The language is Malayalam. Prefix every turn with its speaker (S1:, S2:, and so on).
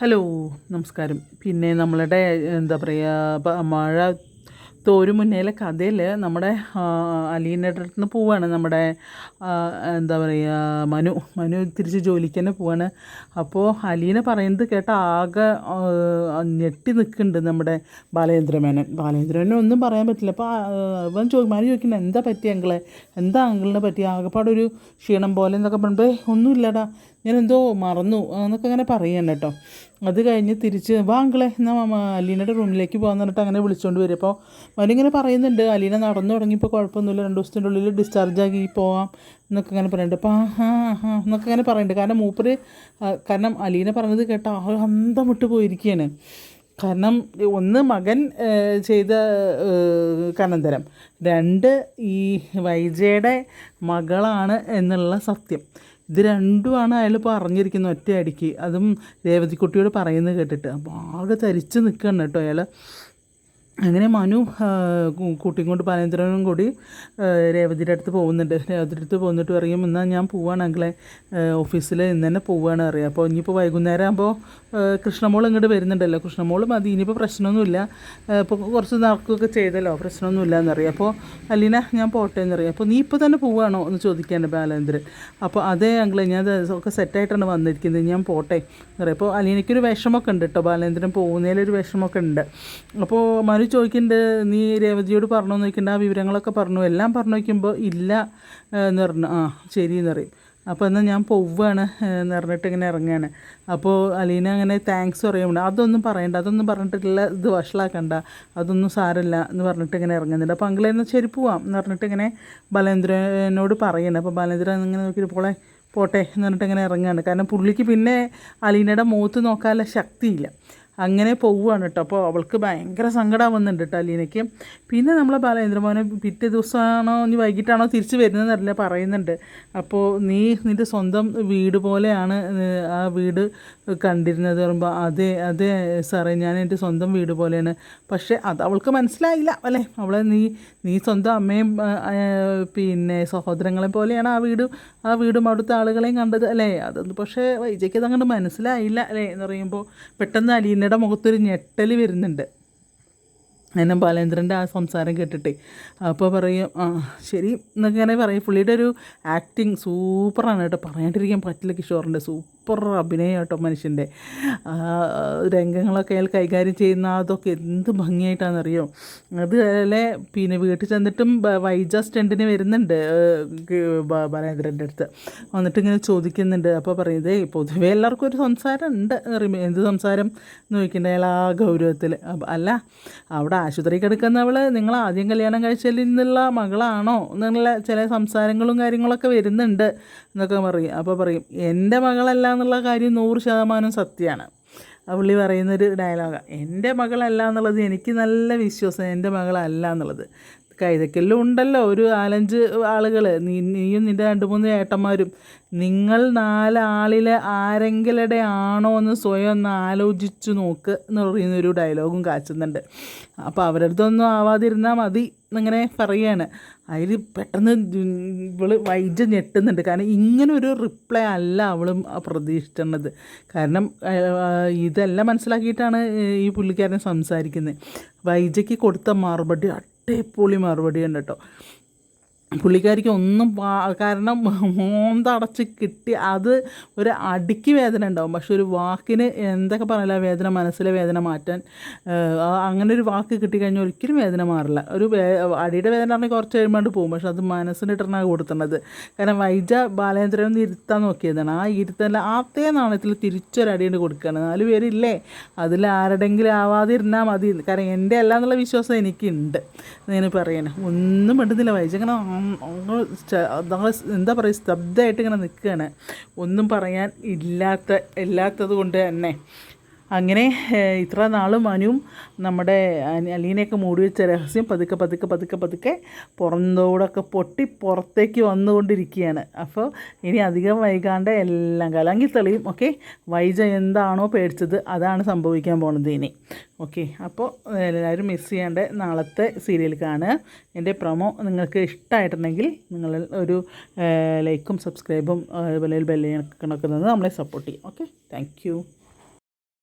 S1: ഹലോ നമസ്കാരം. പിന്നെ നമ്മളുടെ എന്താ പറയുക മഴ തോരു മുന്നേലെ കഥയിൽ നമ്മുടെ അലീന്റെ അടുത്ത് നിന്ന് പോവാണ്. നമ്മുടെ എന്താ പറയുക മനു മനു തിരിച്ച് ജോലിക്ക് തന്നെ പോവാണ്. അപ്പോൾ അലീന പറയുന്നത് കേട്ട ആകെ ഞെട്ടി നിൽക്കുന്നുണ്ട് നമ്മുടെ ബാലചന്ദ്രമേനൻ ബാലചന്ദ്രമേനൻ ഒന്നും പറയാൻ പറ്റില്ല. അപ്പോൾ അവൻ ചോ മനു ചോദിക്കുന്നത് എന്താ പറ്റിയ അങ്കിളെ? എന്താ അങ്കിളിനെ പറ്റി ആകെപ്പാടൊരു ക്ഷീണം പോലെ എന്നൊക്കെ പറയുമ്പോൾ ഒന്നുമില്ലടാ. ഞാൻ എന്തോ മറന്നു. എന്നൊക്കെ അങ്ങനെ പറയാൻ കേട്ടോ. അത് കഴിഞ്ഞ് തിരിച്ച് വാ എന്നാൽ അലീനയുടെ റൂമിലേക്ക് പോകാൻ പറഞ്ഞിട്ട് അങ്ങനെ വിളിച്ചുകൊണ്ട് വരും. അപ്പോൾ അവനിങ്ങനെ പറയുന്നുണ്ട് അലീന നടന്നു തുടങ്ങിയപ്പോൾ കുഴപ്പമൊന്നുമില്ല. രണ്ട് ദിവസത്തിന്റെ ഉള്ളിൽ ഡിസ്ചാർജ് ആക്കി പോവാം എന്നൊക്കെ അങ്ങനെ പറയുന്നുണ്ട്. അപ്പോൾ ആ ഹാ ആ എന്നൊക്കെ അങ്ങനെ പറയുന്നുണ്ട്. കാരണം മൂപ്പര് കാരണം അലീന പറഞ്ഞത് കേട്ട ആ അന്തം വിട്ട് പോയിരിക്കുകയാണ്. കാരണം ഒന്ന് മകൻ ചെയ്ത കനന്തരം രണ്ട് ഈ വൈജയുടെ മകളാണ് എന്നുള്ള സത്യം. ഇത് രണ്ടുമാണ് അയാൾ പറഞ്ഞിരിക്കുന്നത് ഒറ്റയടിക്ക്. അതും രേവതിക്കുട്ടിയോട് പറയുന്നത് കേട്ടിട്ട്. അപ്പോൾ ആകെ തരിച്ച് നിൽക്കുകയാണ് കേട്ടോ അയാൾ അങ്ങനെ മനു കൂട്ടിയും കൊണ്ട് പനേന്ദ്രനും കൂടി രേവതിയുടെ അടുത്ത് പോകുന്നുണ്ട്. രേവതിയുടെ അടുത്ത് പോന്നിട്ട് പറയും എന്നാൽ ഞാൻ പോവാണ് ഓഫീസിൽ ഇന്ന് തന്നെ പോവുകയാണ് അറിയാം അപ്പോൾ ഇനിയിപ്പോൾ വൈകുന്നേരം ആകുമ്പോൾ കൃഷ്ണമോൾ ഇങ്ങോട്ട് വരുന്നുണ്ടല്ലോ. കൃഷ്ണമോൾ മതി ഇനിയിപ്പോൾ പ്രശ്നമൊന്നുമില്ല. ഇപ്പോൾ കുറച്ച് നടക്കുകയൊക്കെ ചെയ്തല്ലോ പ്രശ്നമൊന്നുമില്ല എന്നറിയാം അപ്പോൾ അലീന ഞാൻ പോട്ടെ എന്നറിയാം അപ്പോൾ നീ ഇപ്പോൾ തന്നെ പോവുകയാണോ എന്ന് ചോദിക്കാണ് ബാലേന്ദ്രൻ അപ്പോൾ അതേ അങ്കിളെ ഞാൻ ഒക്കെ സെറ്റായിട്ടാണ് വന്നിരിക്കുന്നത്. ഞാൻ പോട്ടെ എന്നറിയാം അപ്പോൾ അലീനയ്ക്കൊരു വിഷമമൊക്കെ ഉണ്ട് കേട്ടോ ബാലേന്ദ്രൻ പോകുന്നതിലൊരു വിഷമമൊക്കെ ഉണ്ട്. അപ്പോൾ മനു ചോദിക്കുന്നുണ്ട് നീ രേവതിയോട് പറഞ്ഞു നോക്കിയിട്ട് ആ വിവരങ്ങളൊക്കെ പറഞ്ഞു എല്ലാം പറഞ്ഞു നോക്കുമ്പോൾ ഇല്ല എന്ന് പറഞ്ഞു ആ ശരി എന്ന് പറയും. അപ്പോൾ എന്നാൽ ഞാൻ പോവുകയാണ് എന്ന് പറഞ്ഞിട്ട് ഇങ്ങനെ ഇറങ്ങുകയാണ് അപ്പോൾ അലീന അങ്ങനെ താങ്ക്സ് പറയുന്നുണ്ട് അതൊന്നും പറയണ്ട അതൊന്നും പറഞ്ഞിട്ടില്ല ഇത് വഷളാക്കണ്ട അതൊന്നും സാരമില്ല എന്ന് പറഞ്ഞിട്ട് ഇങ്ങനെ ഇറങ്ങുന്നുണ്ട്. അപ്പോൾ അങ്കിളെന്ന് ശരി പോവാം എന്ന് പറഞ്ഞിട്ട് ഇങ്ങനെ ബലേന്ദ്രനോട് പറയുന്നുണ്ട് അപ്പോൾ ബലേന്ദ്രൻ ഇങ്ങനെ നോക്കിയിട്ട് പോളെ പോട്ടെ എന്ന് പറഞ്ഞിട്ട് ഇങ്ങനെ ഇറങ്ങുകയാണ് കാരണം പുള്ളിക്ക് പിന്നെ അലീനയുടെ മൂത്ത് നോക്കാനുള്ള ശക്തിയില്ല. അങ്ങനെ പോവുകയാണ് കേട്ടോ അപ്പോൾ അവൾക്ക് ഭയങ്കര സങ്കടം ആവുന്നുണ്ട് കേട്ടോ അലീനയ്ക്ക്. പിന്നെ നമ്മളെ ബാലേന്ദ്രമോനെ പിറ്റേ ദിവസമാണോ ഇനി വൈകിട്ടാണോ തിരിച്ച് വരുന്നതെന്നറിയില്ല പറയുന്നുണ്ട്. അപ്പോൾ നീ നിന്റെ സ്വന്തം വീട് പോലെയാണ് ആ വീട് കണ്ടിരുന്നത് പറയുമ്പോൾ അതെ അതെ സാറേ ഞാൻ എന്റെ സ്വന്തം വീട് പോലെയാണ്. പക്ഷേ അത് അവൾക്ക് മനസ്സിലായില്ല അല്ലേ? അവളെ നീ നീ സ്വന്തം അമ്മയും പിന്നെ സഹോദരങ്ങളെ പോലെയാണ് ആ വീടും ആ വീടും അവിടുത്തെ ആളുകളെയും കണ്ടത് അല്ലേ? അതൊന്നും പക്ഷേ വൈജയ്ക്ക് അത് അങ്ങോട്ട് മനസ്സിലായില്ല അല്ലേ? എന്ന് പറയുമ്പോൾ പെട്ടെന്ന് അലീനയുടെ മുഖത്തൊരു ഞെട്ടൽ വരുന്നുണ്ട്. എന്നെ ബാലേന്ദ്രന്റെ ആ സംസാരം കേട്ടിട്ട്. അപ്പോൾ പറയും ആ ശരി എന്നൊക്കെ പറയും. പുള്ളിയുടെ ഒരു ആക്ടിങ് സൂപ്പറാണ് കേട്ടോ. പറയാണ്ടിരിക്കാൻ പറ്റില്ല കിഷോറിന്റെ സൂപ്പർ അഭിനയം കേട്ടോ മനുഷ്യന്റെ. രംഗങ്ങളൊക്കെ അയാൾ കൈകാര്യം ചെയ്യുന്ന അതൊക്കെ എന്ത് ഭംഗിയായിട്ടാണെന്നറിയോ? അതുപോലെ പിന്നെ വീട്ടിൽ ചെന്നിട്ടും വൈജ സ്റ്റണ്ടിന് വരുന്നുണ്ട്. ബാലേന്ദ്രന്റെ അടുത്ത്. വന്നിട്ട് ഇങ്ങനെ ചോദിക്കുന്നുണ്ട്. അപ്പോൾ പറയുന്നത് പൊതുവേ എല്ലാവർക്കും ഒരു സംസാരം ഉണ്ട് എന്ത് സംസാരം? എന്ന് ചോദിക്കേണ്ട അയാൾ ആ ഗൗരവത്തിൽ. അല്ല അവിടെ ആശുപത്രി കിടക്കുന്നവൾ നിങ്ങൾ ആദ്യം കല്യാണം കഴിച്ചതിൽ നിന്നുള്ള മകളാണോ? എന്നുള്ള ചില സംസാരങ്ങളും കാര്യങ്ങളൊക്കെ വരുന്നുണ്ട് എന്നൊക്കെ പറയും. അപ്പോൾ പറയും എന്റെ മകളല്ല എന്നുള്ള കാര്യം നൂറ് ശതമാനം സത്യമാണ്. ആ പുള്ളി പറയുന്നൊരു ഡയലോഗാണ് എന്റെ മകളല്ല എന്നുള്ളത് എനിക്ക് നല്ല വിശ്വാസം എന്റെ മകളല്ല എന്നുള്ളത്. കൈതക്കെല്ലാം ഉണ്ടല്ലോ ഒരു നാലഞ്ച് ആളുകൾ. നീ നീയും നിന്റെ രണ്ട് മൂന്ന് ഏട്ടന്മാരും. നിങ്ങൾ നാലാളിലെ ആരെങ്കിലുടെ ആണോ എന്ന് സ്വയം ഒന്ന് ആലോചിച്ച് നോക്ക് എന്ന് പറയുന്നൊരു ഡയലോഗും കാച്ചുന്നുണ്ട്. അപ്പോൾ അവരുടെ അടുത്തൊന്നും ആവാതിരുന്നാൽ മതി. എന്നിങ്ങനെ പറയുകയാണ് അതിൽ പെട്ടെന്ന് ഇവൾ വൈജ ഞെട്ടുന്നുണ്ട്. കാരണം ഇങ്ങനെ ഒരു റിപ്ലൈ അല്ല അവളും പ്രതീക്ഷിച്ചത് കാരണം ഇതെല്ലാം മനസ്സിലാക്കിയിട്ടാണ് ഈ പുള്ളിക്കാരൻ സംസാരിക്കുന്നത് വൈജയ്ക്ക് കൊടുത്ത മറുപടി അടിപൊളി മറുപടിയുണ്ട് കേട്ടോ. പുള്ളിക്കാരിക്ക് ഒന്നും കാരണം മോന്തടച്ച് കിട്ടി അത് ഒരു അടിക്ക് വേദന ഉണ്ടാവും. പക്ഷെ ഒരു വാക്കിന് എന്തൊക്കെ പറയില്ല വേദന മനസ്സിലെ വേദന മാറ്റാൻ അങ്ങനെ ഒരു വാക്ക് കിട്ടിക്കഴിഞ്ഞാൽ ഒരിക്കലും വേദന മാറില്ല. ഒരു അടിയുടെ വേദന പറഞ്ഞാൽ കുറച്ച് കഴിയുമ്പോൾ പോകും. പക്ഷെ അത് മനസ്സിനിട്ടാണ് കൊടുക്കുന്നത് കാരണം വൈജ ബാലേന്ദ്രൻ ഇരുത്താൻ നോക്കിയതാണ്. ആ ഇരുത്തല്ല ആത്തേ നാണയത്തിൽ തിരിച്ചൊരടിയുണ്ട് കൊടുക്കുകയാണ്. നാല് പേരില്ലേ? അതിൽ ആരുടെങ്കിലും ആവാതിരുന്നാൽ മതി. കാരണം എന്റെ അല്ല എന്നുള്ള വിശ്വാസം എനിക്കുണ്ട്. എന്ന് പറയണേ. ഒന്നും പറ്റുന്നില്ല വൈജ ഇങ്ങനെ നമ്മൾ എന്താ പറയുക സ്തബ്ധമായിട്ട് ഇങ്ങനെ നിൽക്കുകയാണ്. ഒന്നും പറയാൻ ഇല്ലാത്ത ഇല്ലാത്തത് കൊണ്ട് തന്നെ. അങ്ങനെ ഇത്ര നാൾ മനുവും നമ്മുടെ അലീനയൊക്കെ മൂടി വെച്ച രഹസ്യം പതുക്കെ പതുക്കെ പതുക്കെ പതുക്കെ പുറന്തോടൊക്കെ പൊട്ടി പുറത്തേക്ക് വന്നുകൊണ്ടിരിക്കുകയാണ്. അപ്പോൾ ഇനി അധികം വൈകാണ്ട് എല്ലാം കലങ്ങി തെളിയും ഓക്കെ? വൈജ എന്താണോ പേടിച്ചത് അതാണ് സംഭവിക്കാൻ പോണത് ഇനി. ഓക്കെ അപ്പോൾ എല്ലാവരും മിസ് ചെയ്യാണ്ട് നാളത്തെ സീരിയൽ കാണുക. എന്റെ പ്രൊമോ നിങ്ങൾക്ക് ഇഷ്ടമായിട്ടുണ്ടെങ്കിൽ നിങ്ങൾ ഒരു ലൈക്കും സബ്സ്ക്രൈബും അതുപോലെ ബെല്ലൈക്കണൊക്കെ നിന്ന് നമ്മളെ സപ്പോർട്ട് ചെയ്യും ഓക്കെ താങ്ക്